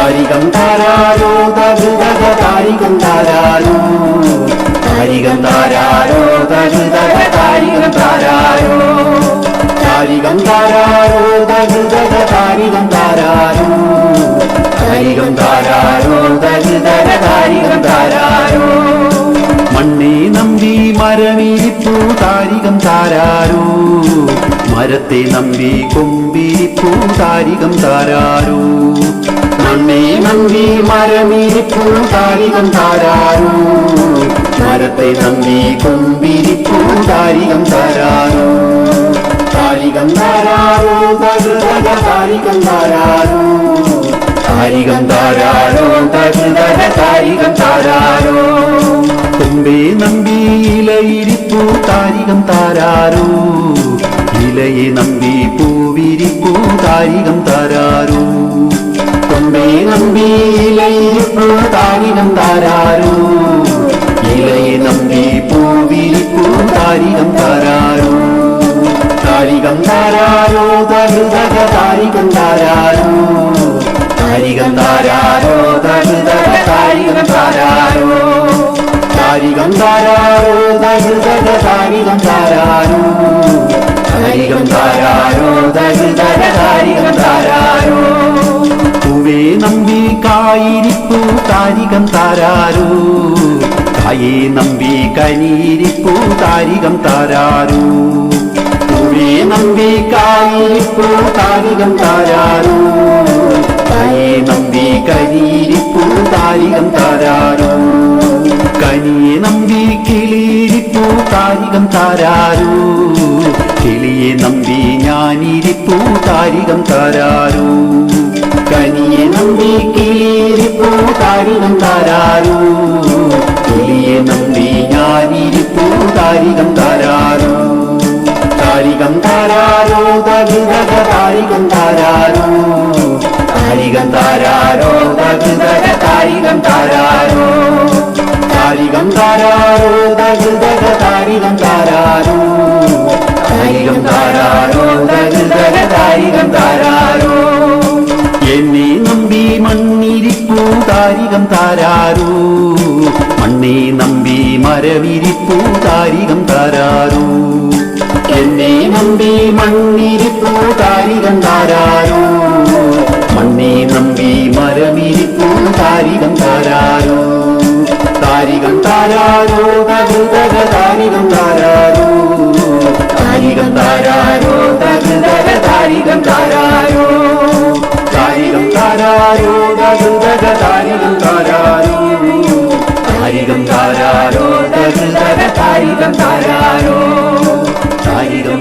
താരികം താരാരോ തകൃതക താരികം താരാരോ. താരികം താരാരോ തകൃതക താരികം താരാരോ. താരികം താരാരോ തകൃതക താരികം താരാരോ. താരികം താരാരോ തകൃതക താരികം താരാരോ. മണ്ണേ നമ്പി മരമീരിപ്പു താരികം താരാരോ. മരത്തെ നമ്പി കൊമ്പിരിപ്പു താരികം താരാരോ. നമ്പി മരമിരിക്കും താരികം താരാനു. മരത്തെ നമ്പി കൊമ്പിരിക്കും താരികം താരാനു. താരികം താരാനു തകൃതക താരികം താരാനു. താരികം താരാനോ തകൃതക താരികം താരാനോ. കൊമ്പേ നമ്പി ഇലയിരിപ്പൂ താരികം താരാരോ ഇലയെ നമ്പി പൂവിരിപ്പൂ താരികം താരാരോ കൊമ്പേ നമ്പി ഇലയിരിപ്പൂ താരികം താരാരോ? ഇലയെ നമ്പി പൂവിരിപ്പൂ താരികം താരാരോ? താരികം താരാരോ തകൃതക താരികം താരാരോ? താരികം താരാരോ തകൃതക താരികം താരാരോ? താരികം താരാരോ തകൃതക താരികം താരാരോ? താരികം താരാരോ തകൃതക താരികം താരാരോ? പൂവേ നമ്പി കായിരിപ്പൂ താരികം താരാരൂ. കായേ നമ്പി കനീരിപ്പൂ താരികം താരാരൂ. പൂവേ നമ്പി കായിരിപ്പൂ താരികം താരാരൂ. കായേ നമ്പി കനീരിപ്പൂ താരികം താരാരൂ. കനിയെ നമ്പി കിളിയിരിപ്പൂ താരികം താരാരൂ. കിളിയെ നമ്പി ഞാനിരിപ്പൂ താരികം താരാരോ. കനിയെ നമ്പി കിളിയിരിപ്പൂ താരികം താരാരോ കിളിയെ നമ്പി ഞാനിരിപ്പോ താരികം താരാരോ താരികം താരാരോ തകൃതക താരികം താരാരോ താരികം താരാരോ തകൃതക താരികം താരാരോ താരികം താരാരോ തകൃതക താരികം താരാരോ താരികം താരാരോ തകൃതക താരാരോ. മണ്ണെ നമ്പി മരവിരിപ്പൂ താരികം താരാരൂ. എന്നെ നമ്പി മണ്ണിരിപ്പൂ താരികം താരാരൂ. മണ്ണെ നമ്പി മരവിരിപ്പൂ താരികം താരാരൂ. താരികം താരാരോ താരികം താരാരോ. താരികം താരാരോ താരികം താരാരോ തകൃതക താരികം താരാരോ താരികം